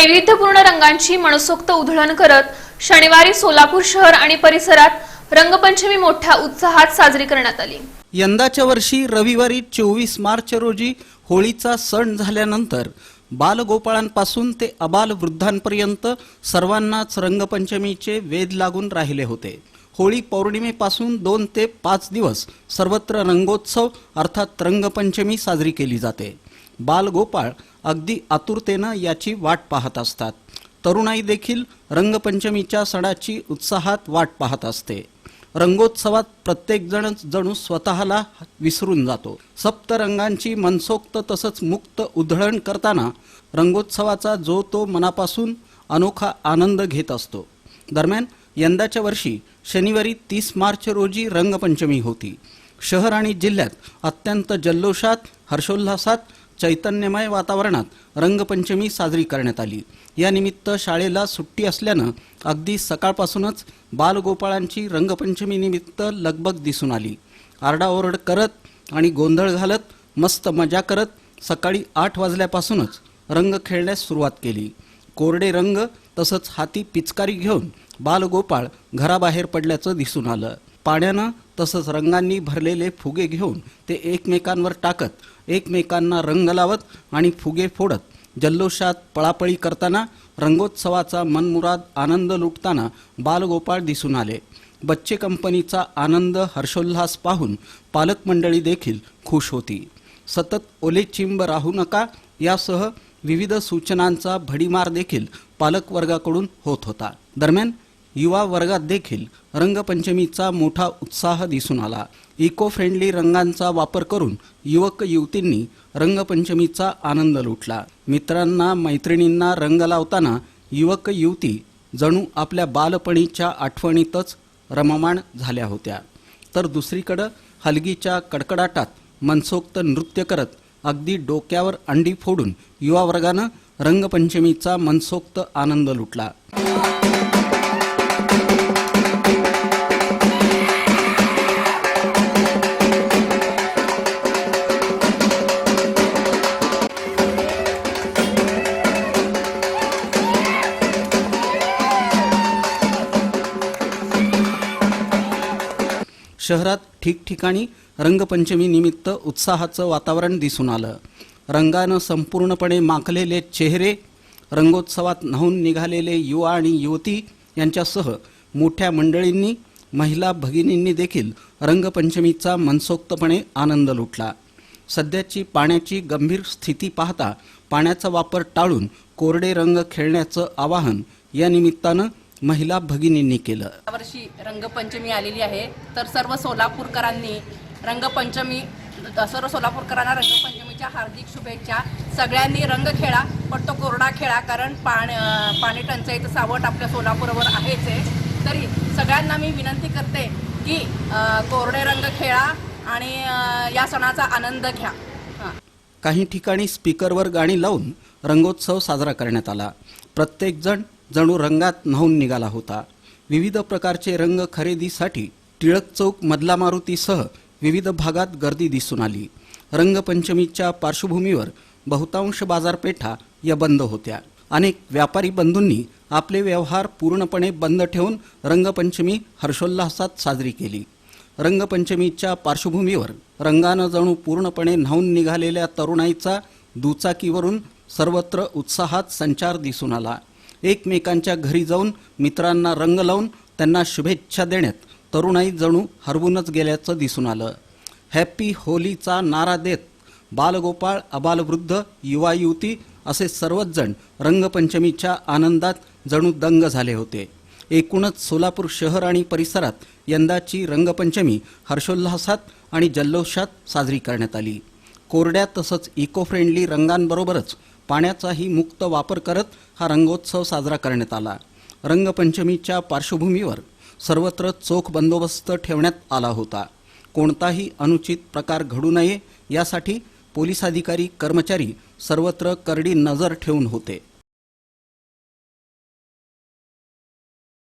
वैविध्यपूर्ण रंगांची मनसोक्त उधळण करत शनिवारी सोलापूर शहर आणि परिसरात रंगपंचमी मोठ्या उत्साहात साजरी करण्यात आली. यंदाच्या वर्षी रविवारी चोवीस मार्च रोजी होळीचा सण झाल्यानंतर बालगोपाळांपासून ते अबाल वृद्धांपर्यंत सर्वांनाच रंगपंचमीचे वेध लागून राहिले होते. होळी पौर्णिमेपासून दोन ते पाच दिवस सर्वत्र रंगोत्सव अर्थात रंगपंचमी साजरी केली जाते. बालगोपाळ अगदी आतुरतेनं याची वाट पाहत असतात. तरुणाई देखील रंगपंचमीच्या सणाची उत्साहात वाट पाहत असते. रंगोत्सवात प्रत्येकजण जणू स्वतःला विसरून जातो. सप्तरंगांची मनसोक्त तसंच मुक्त उधळण करताना रंगोत्सवाचा जो तो मनापासून अनोखा आनंद घेत असतो. दरम्यान यंदाच्या वर्षी शनिवारी तीस मार्च रोजी रंगपंचमी होती. शहर आणि जिल्ह्यात अत्यंत जल्लोषात हर्षोल्हासात चैतन्यमय वातावरणात रंगपंचमी साजरी करण्यात आली. यानिमित्त शाळेला सुट्टी असल्यानं अगदी सकाळपासूनच बालगोपाळांची रंगपंचमीनिमित्त लगबग दिसून आली. आरडाओरड करत आणि गोंधळ घालत मस्त मजा करत सकाळी आठ वाजल्यापासूनच रंग खेळण्यास सुरुवात केली. कोरडे रंग तसंच हाती पिचकारी घेऊन बालगोपाळ घराबाहेर पडल्याचं दिसून आलं. पाण्यानं तसंच रंगांनी भरलेले फुगे घेऊन ते एकमेकांवर टाकत एकमेकांना रंग लावत आणि फुगे फोडत जल्लोषात पळापळी करताना रंगोत्सवाचा मनमुराद आनंद लुटताना बालगोपाळ दिसून आले. बच्चे कंपनीचा आनंद हर्षोल्हास पाहून पालक मंडळी देखील खुश होती. सतत ओलेचिंब राहू नका यासह विविध सूचनांचा भडीमार देखील पालक वर्गाकडून होत होता. दरम्यान युवा वर्गात देखील रंगपंचमीचा मोठा उत्साह दिसून आला. इको फ्रेंडली रंगांचा वापर करून युवक युवतींनी रंगपंचमीचा आनंद लुटला. मित्रांना मैत्रिणींना रंग लावताना युवक युवती जणू आपल्या बालपणीच्या आठवणीतच रममाण झाल्या होत्या. तर दुसरीकडं हलगीच्या कडकडाटात मनसोक्त नृत्य करत अगदी डोक्यावर अंडी फोडून युवा वर्गानं रंगपंचमीचा मनसोक्त आनंद लुटला. शहरात ठिकठिकाणी रंगपंचमीनिमित्त उत्साहाचं वातावरण दिसून आलं. रंगानं संपूर्णपणे माखलेले चेहरे रंगोत्सवात न्हावून निघालेले युवा आणि युवती यांच्यासह मोठ्या मंडळींनी महिला भगिनींनी देखील रंगपंचमीचा मनसोक्तपणे आनंद लुटला. सध्याची पाण्याची गंभीर स्थिती पाहता पाण्याचा वापर टाळून कोरडे रंग खेळण्याचं आवाहन या निमित्तानं महिला भगिनींनी केलं. यावर्षी रंगपंचमी आलेली आहे. तर सर्व सोलापूरकरांनी रंगपंचमी सर्व सोलापूरकरांना रंगपंचमीच्या हार्दिक शुभेच्छा. सगळ्यांनी रंग खेळा पण तो कोरडा खेळा कारण पाणी पाणी टंचाईचं सावट आपल्या सोलापूरवर आहेच आहे. तरी सगळ्यांना मी विनंती करते की कोरडे रंग खेळा आणि या सणाचा आनंद घ्या. काही ठिकाणी स्पीकरवर गाणी लावून रंगोत्सव साजरा करण्यात आला. प्रत्येकजण जणू रंगात न्हावून निघाला होता. विविध प्रकारचे रंग खरेदीसाठी टिळक चौक मधला मारुतीसह विविध भागात गर्दी दिसून आली. रंगपंचमीच्या पार्श्वभूमीवर बहुतांश बाजारपेठा या बंद होत्या. अनेक व्यापारी बंधूंनी आपले व्यवहार पूर्णपणे बंद ठेवून रंगपंचमी हर्षोल्हासात साजरी केली. रंगपंचमीच्या पार्श्वभूमीवर रंगानं जणू पूर्णपणे न्हावून निघालेल्या तरुणाईचा दुचाकीवरून सर्वत्र उत्साहात संचार दिसून आला. एकमेकांच्या घरी जाऊन मित्रांना रंग लावून त्यांना शुभेच्छा देण्यात तरुणाई जणू हरवूनच गेल्याचं दिसून आलं. हॅपी होलीचा नारा देत बालगोपाळ अबालवृद्ध युवा युवती असे सर्वच जण रंगपंचमीच्या आनंदात जणू दंग झाले होते. एकूणच सोलापूर शहर आणि परिसरात यंदाची रंगपंचमी हर्षोल्हासात आणि जल्लोषात साजरी करण्यात आली. कोरड्या तसंच इको फ्रेंडली रंगांबरोबरच पाण्याचाही मुक्त वापर करत हा रंगोत्सव साजरा करण्यात आला. रंगपंचमीच्या पार्श्वभूमीवर सर्वत्र चोख बंदोबस्त ठेवण्यात आला होता. कोणताही अनुचित प्रकार घडू नये यासाठी पोलीस अधिकारी कर्मचारी सर्वत्र करडी नजर ठेवून होते.